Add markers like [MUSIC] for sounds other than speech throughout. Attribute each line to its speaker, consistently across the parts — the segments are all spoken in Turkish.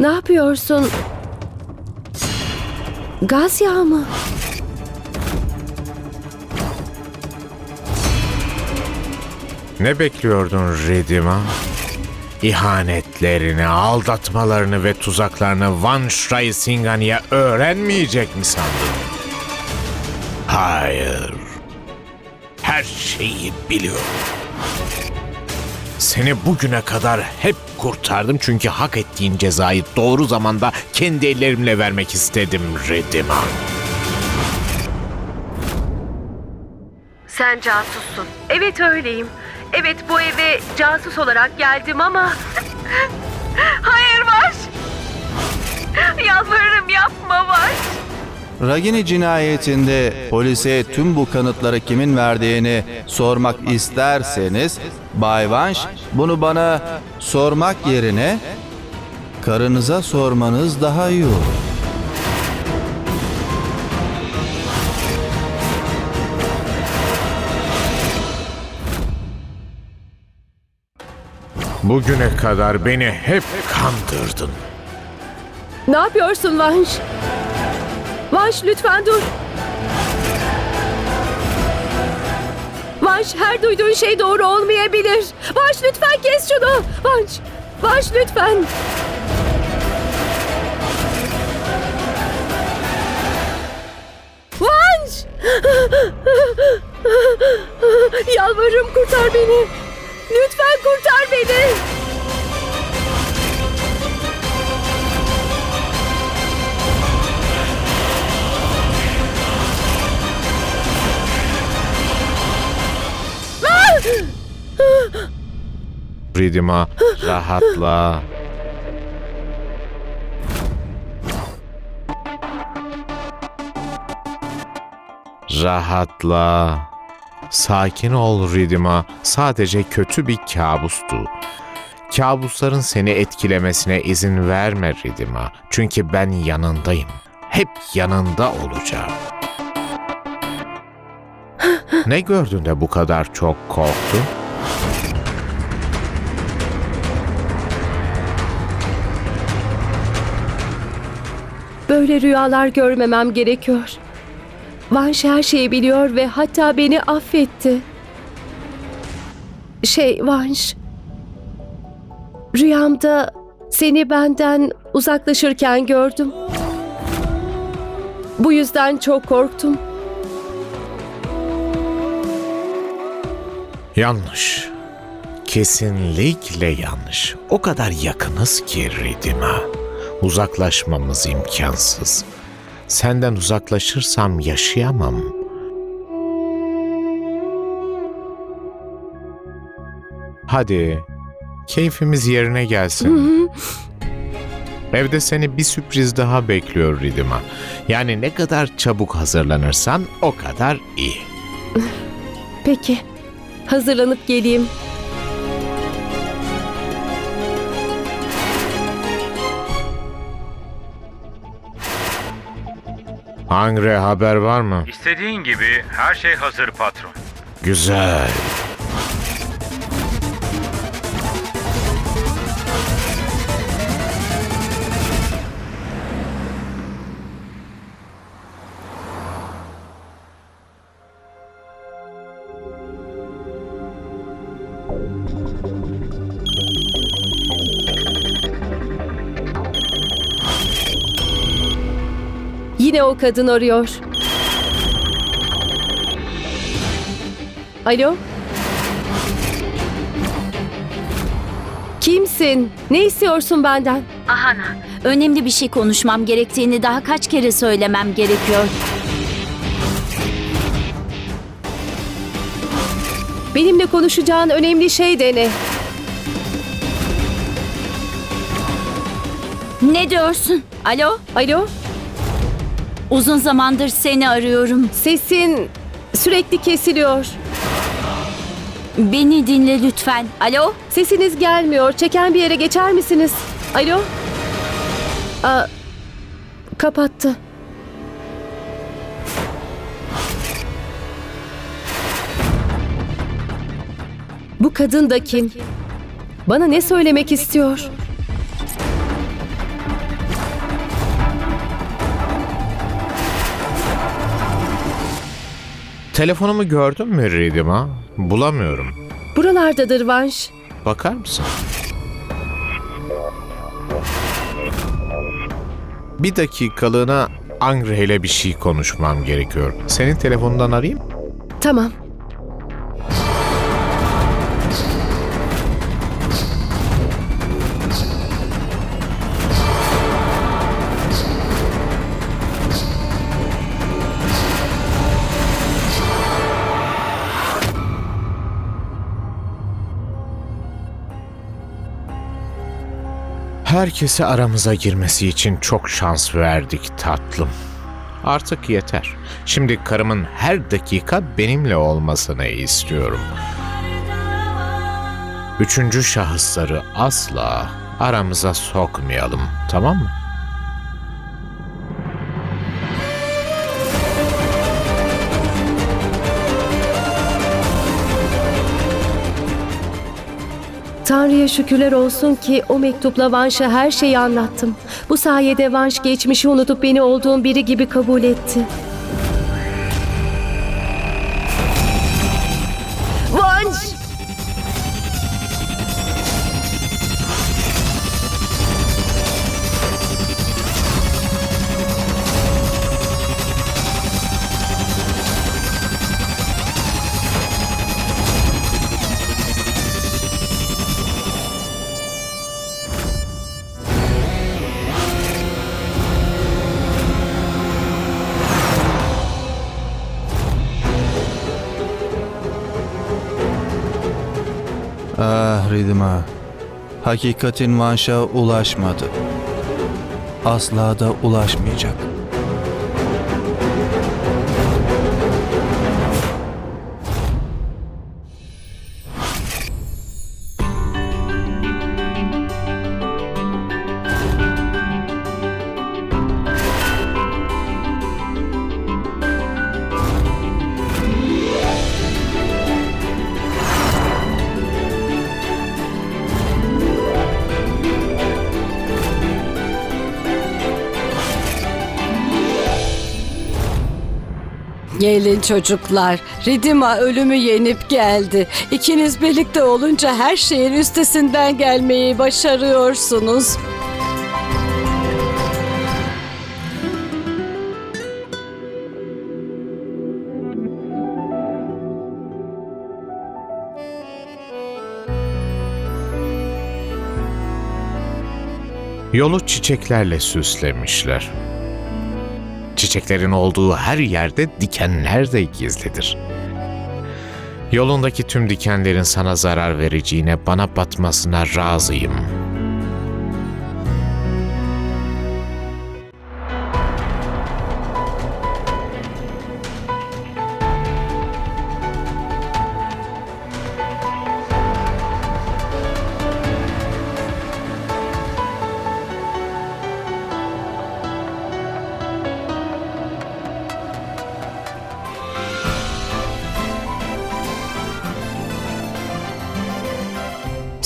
Speaker 1: Ne yapıyorsun? Gaz yağı mı?
Speaker 2: Ne bekliyordun Ridima? İhanetlerini, aldatmalarını ve tuzaklarını Van Shrai Singani'ye öğrenmeyecek mi sandın? Hayır. Her şeyi biliyorum. Seni bugüne kadar hep kurtardım çünkü hak ettiğin cezayı doğru zamanda kendi ellerimle vermek istedim Ridima.
Speaker 1: Sen casussun. Evet öyleyim. Evet bu eve casus olarak geldim ama... [LAUGHS] Hayır Vaş! Yalvarırım yapma Vaş!
Speaker 3: Ragini cinayetinde polise tüm bu kanıtları kimin verdiğini sormak isterseniz Bay Vanş bunu bana sormak yerine karınıza sormanız daha iyi olur.
Speaker 2: Bugüne kadar beni hep kandırdın.
Speaker 1: Ne yapıyorsun Vanş? Vanş lütfen dur. Vanş her duyduğun şey doğru olmayabilir. Vanş lütfen kes şunu. Vanş, Vanş lütfen. Vanş! Yalvarırım kurtar beni. Lütfen kurtar beni.
Speaker 2: Ridima rahatla. Rahatla. Sakin ol Ridima. Sadece kötü bir kabustu. Kabusların seni etkilemesine izin verme Ridima. Çünkü ben yanındayım. Hep yanında olacağım. ne gördün de bu kadar çok korktun?
Speaker 1: Böyle rüyalar görmemem gerekiyor. Vanş her şeyi biliyor ve hatta beni affetti. Şey Vanş. Rüyamda seni benden uzaklaşırken gördüm. Bu yüzden çok korktum.
Speaker 2: Yanlış. Kesinlikle yanlış. O kadar yakınız ki Ridima. Uzaklaşmamız imkansız. Senden uzaklaşırsam yaşayamam. Hadi, keyfimiz yerine gelsin. Evde seni bir sürpriz daha bekliyor Ridima. Yani ne kadar çabuk hazırlanırsan o kadar iyi.
Speaker 1: Peki. Hazırlanıp geleyim.
Speaker 2: Hangre haber var mı?
Speaker 4: İstediğin gibi her şey hazır patron.
Speaker 2: Güzel.
Speaker 1: Kadın arıyor. Alo? Kimsin? Ne istiyorsun benden?
Speaker 5: Ahana, önemli bir şey konuşmam gerektiğini daha kaç kere söylemem gerekiyor.
Speaker 1: Benimle konuşacağın önemli şey de ne?
Speaker 5: Ne diyorsun? Alo?
Speaker 1: Alo?
Speaker 5: Uzun zamandır seni arıyorum.
Speaker 1: Sesin sürekli kesiliyor.
Speaker 5: Beni dinle lütfen. Alo?
Speaker 1: Sesiniz gelmiyor. Çeken bir yere geçer misiniz? Alo? Aa, kapattı. Bu kadın da kim? Bana ne söylemek istiyor?
Speaker 2: Telefonumu gördün mü Ridima? Bulamıyorum.
Speaker 1: Buralardadır Vanş.
Speaker 2: Bakar mısın? Bir dakikalığına Angre ile bir şey konuşmam gerekiyor. Senin telefonundan arayayım.
Speaker 1: Tamam.
Speaker 2: Herkese aramıza girmesi için çok şans verdik tatlım. Artık yeter. Şimdi karımın her dakika benimle olmasını istiyorum. Üçüncü şahısları asla aramıza sokmayalım, tamam mı?
Speaker 1: Tanrı'ya şükürler olsun ki o mektupla Vanş'a her şeyi anlattım. Bu sayede Vanş geçmişi unutup beni olduğum biri gibi kabul etti.
Speaker 3: Ah Ridima. Hakikatin Vanş'a ulaşmadı. Asla da ulaşmayacak.
Speaker 6: Gelin çocuklar. Ridima ölümü yenip geldi. İkiniz birlikte olunca her şeyin üstesinden gelmeyi başarıyorsunuz.
Speaker 2: Yolu çiçeklerle süslemişler. Çiçeklerin olduğu her yerde dikenler de gizlidir. Yolundaki tüm dikenlerin sana zarar vereceğine, bana batmasına razıyım.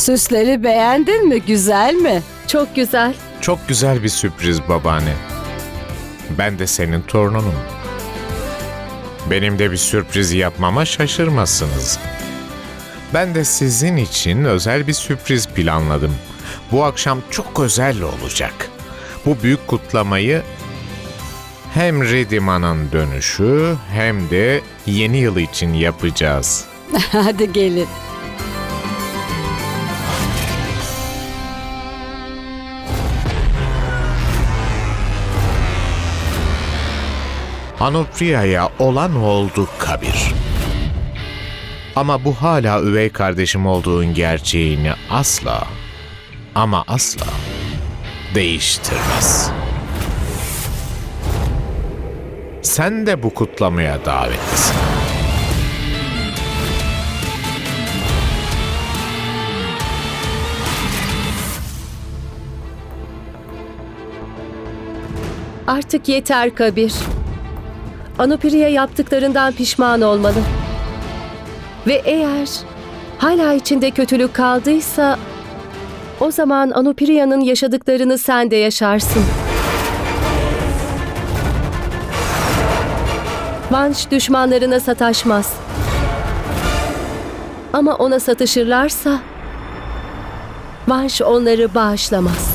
Speaker 6: Süsleri beğendin mi? Güzel mi?
Speaker 1: Çok güzel.
Speaker 2: Çok güzel bir sürpriz babaanne. Ben de senin torununum. Benim de bir sürpriz yapmama şaşırmasınız. Ben de sizin için özel bir sürpriz planladım. Bu akşam çok özel olacak. Bu büyük kutlamayı hem Redima'nın dönüşü hem de yeni yıl için yapacağız. [LAUGHS]
Speaker 6: Hadi gelin.
Speaker 2: Anupriya'ya olan oldu Kabir. Ama bu hala üvey kardeşim olduğun gerçeğini asla ama asla değiştirmez. Sen de bu kutlamaya davetlisin.
Speaker 1: Artık yeter Kabir. Anupriya yaptıklarından pişman olmalı. Ve eğer hala içinde kötülük kaldıysa O zaman Anupriya'nın yaşadıklarını sen de yaşarsın. Vanş düşmanlarına sataşmaz. Ama ona satışırlarsa Vanş onları bağışlamaz.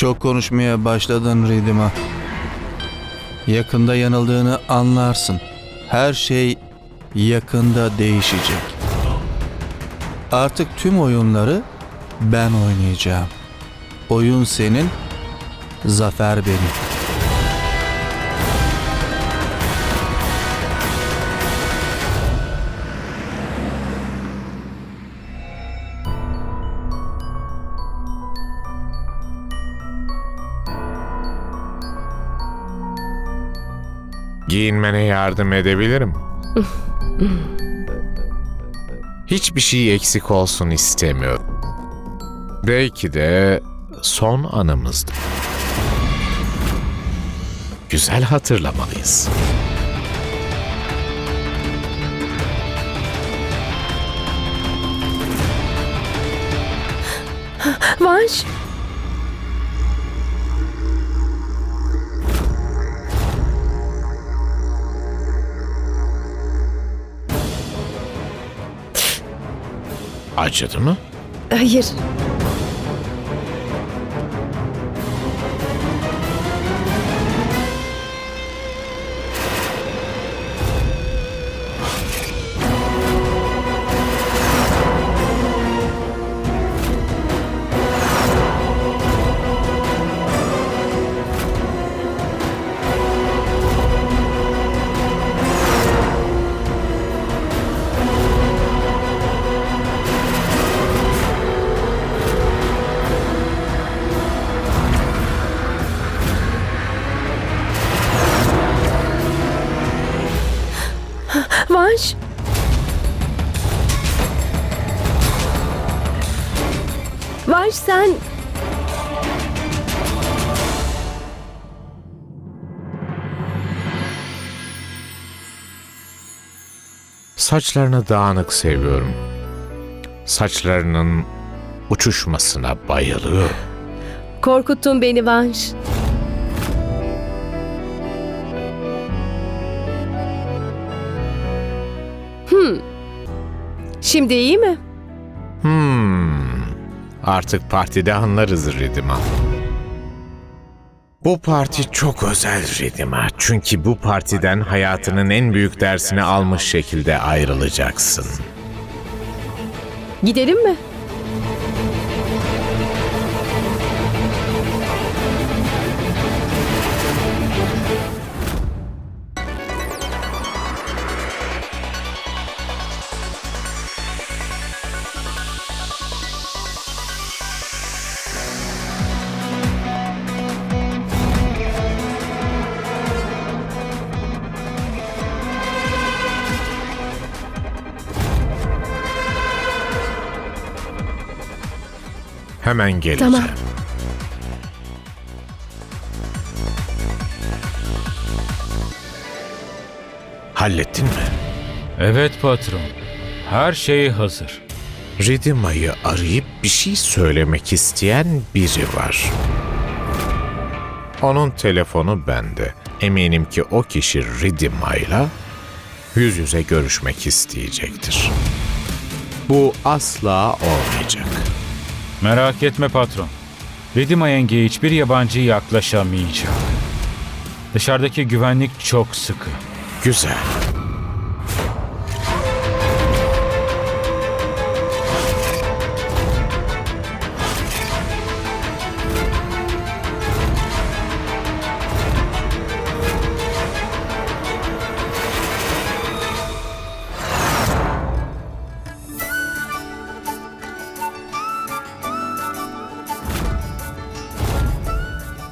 Speaker 3: Çok konuşmaya başladın Ridima. Yakında yanıldığını anlarsın. Her şey yakında değişecek. Artık tüm oyunları ben oynayacağım. Oyun senin, zafer benim.
Speaker 2: Giyinmene yardım edebilirim. Hiçbir şey eksik olsun istemiyorum. Belki de son anımızdı. Güzel hatırlamalıyız.
Speaker 1: Vanş!
Speaker 2: Acıdı mı?
Speaker 1: Hayır. Vanş! Vanş sen...
Speaker 2: Saçlarını dağınık seviyorum. Saçlarının uçuşmasına bayılıyorum.
Speaker 1: Korkuttun beni Vanş. Şimdi iyi mi?
Speaker 2: Hmm. Artık partide anlarız Ridima. Bu parti çok özel Ridima. Çünkü bu partiden hayatının en büyük dersini almış şekilde ayrılacaksın.
Speaker 1: Gidelim mi?
Speaker 2: Hemen geleceğim.
Speaker 1: Tamam.
Speaker 2: Hallettin mi?
Speaker 4: Evet patron. Her şey hazır.
Speaker 2: Ridima'yı arayıp bir şey söylemek isteyen biri var. Onun telefonu bende. Eminim ki o kişi Ridima'yla yüz yüze görüşmek isteyecektir. Bu asla olmayacak.
Speaker 4: Merak etme patron. Redima yengeye hiçbir yabancı yaklaşamayacak. Dışarıdaki güvenlik çok sıkı.
Speaker 2: Güzel.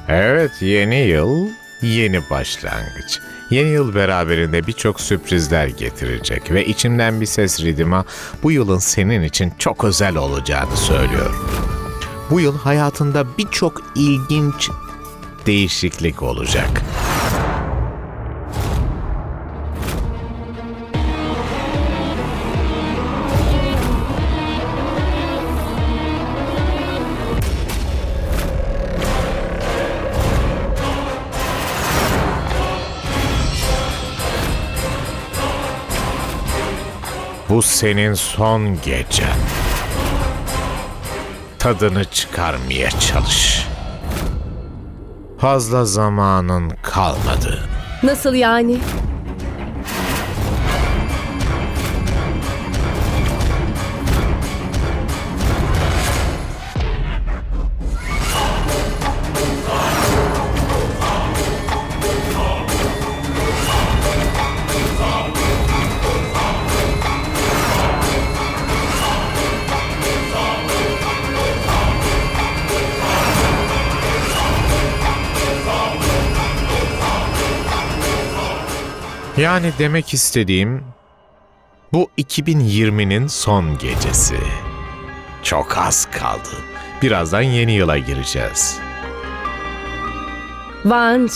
Speaker 2: Evet, yeni yıl, yeni başlangıç. Yeni yıl beraberinde birçok sürprizler getirecek ve içimden bir ses ridima bu yılın senin için çok özel olacağını söylüyor. Bu yıl hayatında birçok ilginç değişiklik olacak. Bu senin son gecen. Tadını çıkarmaya çalış. Fazla zamanın kalmadı.
Speaker 1: Nasıl yani?
Speaker 2: Yani demek istediğim bu 2020'nin son gecesi. Çok az kaldı. Birazdan yeni yıla gireceğiz.
Speaker 1: Vanş.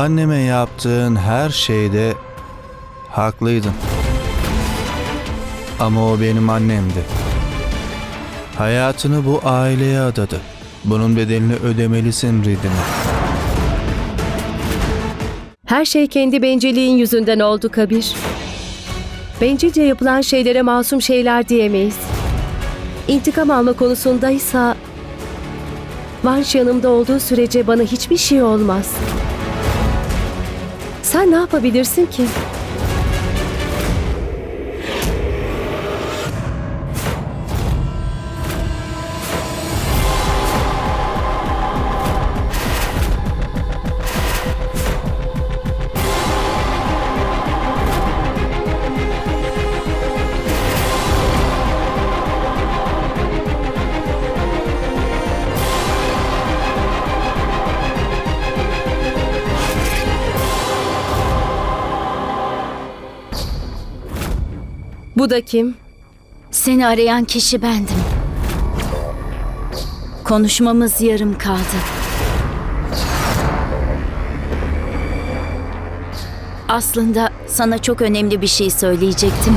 Speaker 3: Anneme yaptığın her şeyde haklıydın. Ama o benim annemdi. Hayatını bu aileye adadı. Bunun bedelini ödemelisin Ridima.
Speaker 1: Her şey kendi bencilliğin yüzünden oldu Kabir. Bencilce yapılan şeylere masum şeyler diyemeyiz. İntikam alma konusundaysa... Vanş yanımda olduğu sürece bana hiçbir şey olmaz. Sen ne yapabilirsin ki? Bu da kim?
Speaker 5: Seni arayan kişi bendim. Konuşmamız yarım kaldı. Aslında sana çok önemli bir şey söyleyecektim.